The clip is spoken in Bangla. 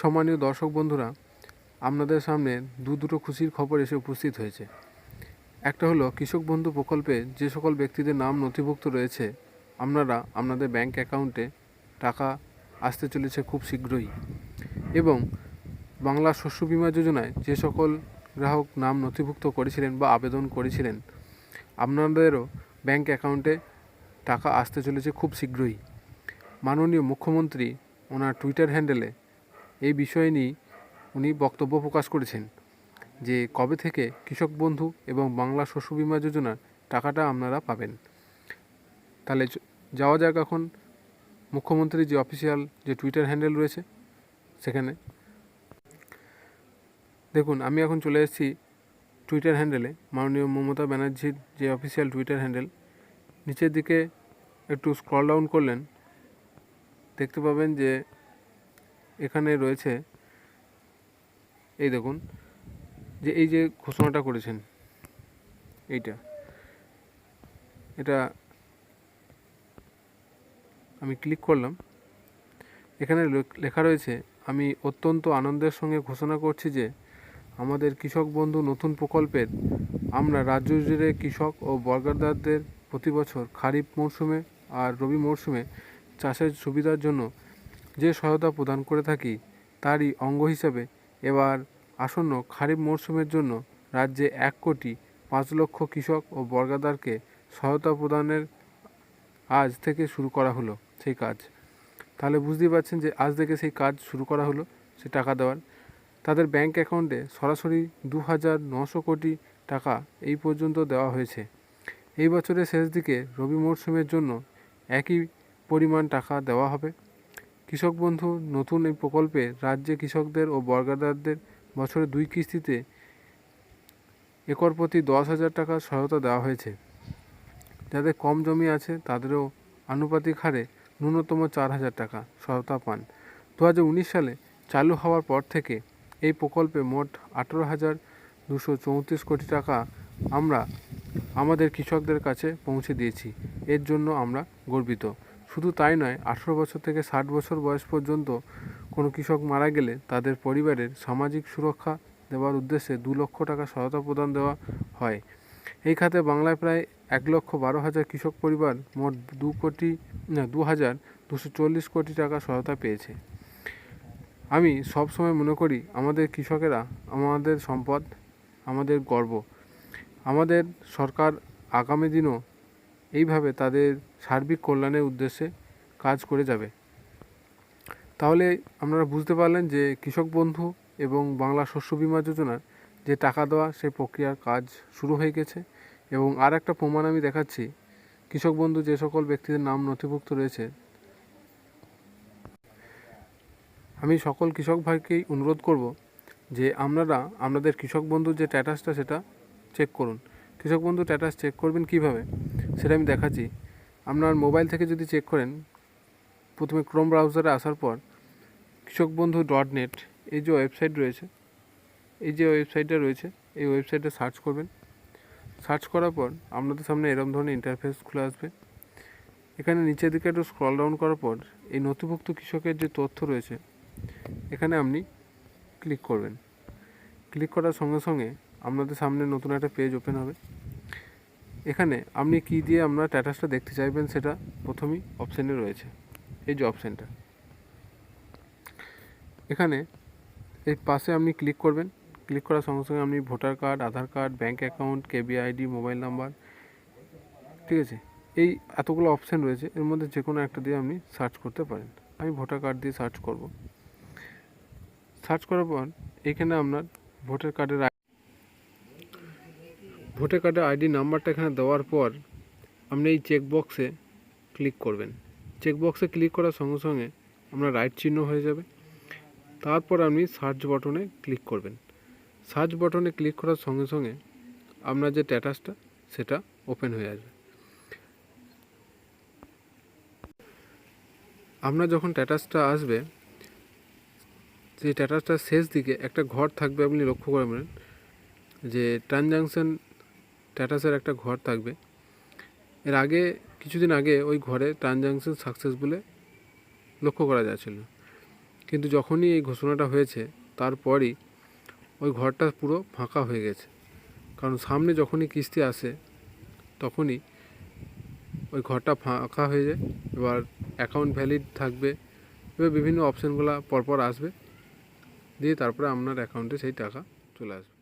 সম্মানীয় দর্শক বন্ধুরা, আপনাদের সামনে দু দুটো খুশির খবর এসে উপস্থিত হয়েছে। একটা হলো, কৃষক বন্ধু প্রকল্পে যে সকল ব্যক্তিদের নাম নথিভুক্ত রয়েছে, আপনারা আপনাদের ব্যাংক অ্যাকাউন্টে টাকা আসতে চলেছে খুব শীঘ্রই। এবং বাংলা শস্য বীমা যোজনায় যে সকল গ্রাহক নাম নথিভুক্ত করেছিলেন বা আবেদন করেছিলেন, আপনাদেরও ব্যাংক অ্যাকাউন্টে টাকা আসতে চলেছে খুব শীঘ্রই। মাননীয় মুখ্যমন্ত্রী, ওনার টুইটার হ্যান্ডেলে এই বিষয় নিয়ে উনি বক্তব্য প্রকাশ করেছেন যে কবে থেকে কৃষক বন্ধু এবং বাংলা শস্য বীমা যোজনার টাকাটা আপনারা পাবেন। তাহলে যাওয়া যাক এখন মুখ্যমন্ত্রীর যে অফিসিয়াল যে টুইটার হ্যান্ডেল রয়েছে সেখানে। দেখুন, আমি এখন চলে এসেছি টুইটার হ্যান্ডেলে। মাননীয় মমতা ব্যানার্জির যে অফিসিয়াল টুইটার হ্যান্ডেল, নিচের দিকে একটু স্ক্রল ডাউন করলেন, দেখতে পাবেন যে এখানে রয়েছে, এই দেখুন, যে এই যে ঘোষণাটা করেছেন, এইটা, এটা আমি ক্লিক করলাম। এখানে লেখ- রয়েছে, আমি অত্যন্ত আনন্দের সঙ্গে ঘোষণা করছি যে, আমাদের কৃষক বন্ধু নতুন প্রকল্পের, আমরা রাজ্য জুড়ে কৃষক ও বর্গাদারদের প্রতি বছর খারিফ মরশুমে আর রবি মরশুমে চাষের সুবিধার জন্য যে সহায়তা প্রদান করে থাকি, তারই অঙ্গ হিসাবে এবার আসন্ন খারিফ মরশুমের জন্য রাজ্যে এক কোটি পাঁচ লক্ষ কৃষক ও বর্গাদারকে সহায়তা প্রদানের আজ থেকে শুরু করা হলো সেই কাজ। তাহলে বুঝতেই পারছেন যে আজ থেকে সেই কাজ শুরু করা হলো, সে টাকা দেওয়ার। তাদের ব্যাংক অ্যাকাউন্টে সরাসরি দু হাজার নশো কোটি টাকা এই পর্যন্ত দেওয়া হয়েছে। এই বছরের শেষ দিকে রবি মরশুমের জন্য একই পরিমাণ টাকা দেওয়া হবে। কৃষক বন্ধু, নতুন এই প্রকল্পে রাজ্যে কৃষকদের ও বর্গাদারদের বছরে দুই কিস্তিতে একর প্রতি দশ হাজার টাকা সহায়তা দেওয়া হয়েছে। যাদের কম জমি আছে, তাদেরও আনুপাতিক হারে ন্যূনতম চার হাজার টাকা সহায়তা পান। দু হাজার উনিশ সালে চালু হওয়ার পর থেকে এই প্রকল্পে মোট আঠেরো হাজার দুশো চৌত্রিশ কোটি টাকা আমরা আমাদের কৃষকদের কাছে পৌঁছে দিয়েছি। এর জন্য আমরা গর্বিত। শুধু তাই নয়, আঠেরো বছর থেকে ষাট বছর বয়স পর্যন্ত কোনো কৃষক মারা গেলে তাদের পরিবারের সামাজিক সুরক্ষা দেওয়ার উদ্দেশ্যে দু লক্ষ টাকা সহায়তা প্রদান দেওয়া হয়। এই খাতে বাংলায় প্রায় এক লক্ষ বারো হাজার কৃষক পরিবার মোট দু কোটি দু হাজার দুশো চল্লিশ কোটি টাকা সহায়তা পেয়েছে। আমি সবসময় মনে করি, আমাদের কৃষকেরা আমাদের সম্পদ, আমাদের গর্ব। আমাদের সরকার আগামী দিনও এইভাবে তাদের সার্বিক কল্যাণের উদ্দেশ্যে কাজ করে যাবে। তাহলে আপনারা বুঝতে পারলেন যে কৃষক বন্ধু এবং বাংলা শস্য বীমা যোজনার যে টাকা দেওয়া, সেই প্রক্রিয়ার কাজ শুরু হয়ে গেছে এবং আর একটা প্রমাণ আমি দেখাচ্ছি। কৃষক বন্ধু যে সকল ব্যক্তিদের নাম নথিভুক্ত রয়েছে, আমি সকল কৃষক ভাইকেই অনুরোধ করব যে আপনারা, আপনাদের কৃষক বন্ধুর যে স্ট্যাটাসটা সেটা চেক করুন। কৃষক বন্ধু স্ট্যাটাস চেক করবেন কীভাবে? সেটা আমি দেখাচ্ছি। আপনার মোবাইল থেকে যদি চেক করেন, প্রথমে ক্রোম ব্রাউজারে আসার পর কৃষক বন্ধু ডট নেট এই যে ওয়েবসাইট রয়েছে, এই যে ওয়েবসাইটটা রয়েছে, এই ওয়েবসাইটে সার্চ করবেন। সার্চ করার পর আপনাদের সামনে এরকম ধরনের ইন্টারফেস খুলে আসবে। এখানে নিচের দিকে একটু স্ক্রল ডাউন করার পর এই নথিভুক্ত কৃষকের যে তথ্য রয়েছে, এখানে আপনি ক্লিক করবেন। ক্লিক করার সঙ্গে সঙ্গে আপনাদের সামনে নতুন একটা পেজ ওপেন হবে। এখানে আপনি কী দিয়ে আপনার স্ট্যাটাসটা দেখতে চাইবেন সেটা প্রথমেই অপশানে রয়েছে। এই যে অপশানটা এখানে এই পাশে আপনি ক্লিক করবেন। ক্লিক করার সঙ্গে সঙ্গে আপনি voter card Aadhaar card bank account কেবি আইডি মোবাইল নাম্বার ঠিক আছে? এই এতগুলো অপশান রয়েছে। এর মধ্যে যে কোনো একটা দিয়ে আপনি সার্চ করতে পারেন। আমি ভোটার কার্ড দিয়ে সার্চ করব। সার্চ করার পর এখানে আপনার ভোটার কার্ডের ভোটার কার্ডের আইডি নাম্বারটা এখানে দেওয়ার পর আপনি এই চেক বক্সে ক্লিক করবেন। চেকবক্সে ক্লিক করার সঙ্গে সঙ্গে আপনার রাইট চিহ্ন হয়ে যাবে। তারপর আপনি সার্চ বটনে ক্লিক করবেন। সার্চ বটনে ক্লিক করার সঙ্গে সঙ্গে আপনার যে স্ট্যাটাসটা সেটা ওপেন হয়ে আসবে। আপনার যখন স্ট্যাটাসটা আসবে, সেই স্ট্যাটাসটার শেষ দিকে একটা ঘর থাকবে আপনি লক্ষ্য করবেন যে ট্রানজাকশান স্ট্যাটাসের একটা ঘর থাকবে। এর আগে, কিছুদিন আগে ওই ঘরে ট্রানজাকশান সাকসেস বলে লক্ষ্য করা যাচ্ছিল। কিন্তু যখনই এই ঘোষণাটা হয়েছে, তারপরই ওই ঘরটা পুরো ফাঁকা হয়ে গেছে। কারণ সামনে যখনই কিস্তি আসে, তখনই ওই ঘরটা ফাঁকা হয়ে যায়। এবার অ্যাকাউন্ট ভ্যালিড থাকবে। এবার বিভিন্ন অপশানগুলো পরপর আসবে। দিয়ে তারপরে আপনার অ্যাকাউন্টে সেই টাকা চলে আসবে।